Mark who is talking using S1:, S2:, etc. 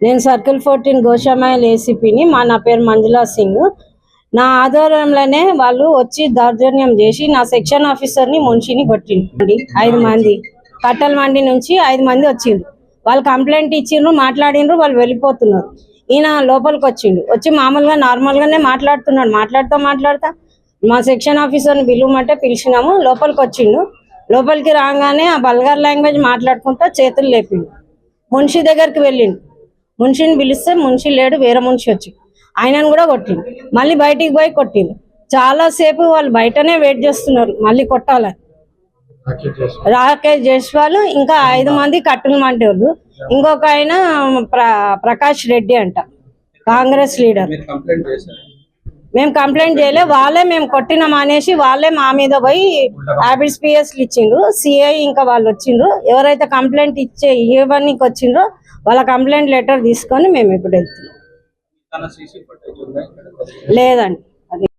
S1: నేను circle fourteen Goshamahal ఏసీపీని మా నా పేరు మంజులా సింగ్. నా ఆధ్వర్యంలోనే వాళ్ళు వచ్చి దౌర్జన్యం చేసి నా సెక్షన్ ఆఫీసర్ని మున్షిని కొట్టిండి ఐదు మంది. కట్టల మండి నుంచి ఐదు మంది వచ్చిండ్రు. వాళ్ళు కంప్లైంట్ ఇచ్చిండ్రు మాట్లాడిండ్రు వాళ్ళు వెళ్ళిపోతున్నారు. ఈయన లోపలికి వచ్చిండు. వచ్చి మామూలుగా నార్మల్గానే మాట్లాడుతున్నాడు. మాట్లాడుతూ మాట్లాడుతా మా సెక్షన్ ఆఫీసర్ని పిలువమంటే పిలిచినాము. లోపలికి వచ్చిండు. లోపలికి రాగానే ఆ బల్గార్ లాంగ్వేజ్ మాట్లాడుకుంటా చేతులు లేపిండు. మున్షి దగ్గరికి వెళ్ళిండు. మున్షిని పిలిస్తే మున్షి లేడు వేరే మున్షి వచ్చి. ఆయనను కూడా కొట్టిండు. మళ్ళీ బయటికి పోయి కొట్టిండు. చాలా సేపు వాళ్ళు బయటనే వెయిట్ చేస్తున్నారు మళ్ళీ కొట్టాలని. రాకేష్ జైస్వాల్ ఇంకా ఐదు మంది కట్టులు మంటోళ్ళు ఇంకొక ఆయన ప్ర ప్రకాష్ రెడ్డి అంట కాంగ్రెస్ లీడర్. మేము కంప్లైంట్ చేయలే వాళ్ళే మేము కొట్టినాం అనేసి వాళ్ళే మా మీద పోయి హ్యాబిట్స్ పిఎస్లు ఇచ్చిండ్రు. సిఐ ఇంకా వాళ్ళు వచ్చిండ్రు. ఎవరైతే కంప్లైంట్ ఇచ్చే ఇవ్వడానికి వచ్చిండ్రో వాళ్ళ కంప్లైంట్ లెటర్ తీసుకొని మేము ఇప్పుడు వెళ్తున్నాం. లేదండి.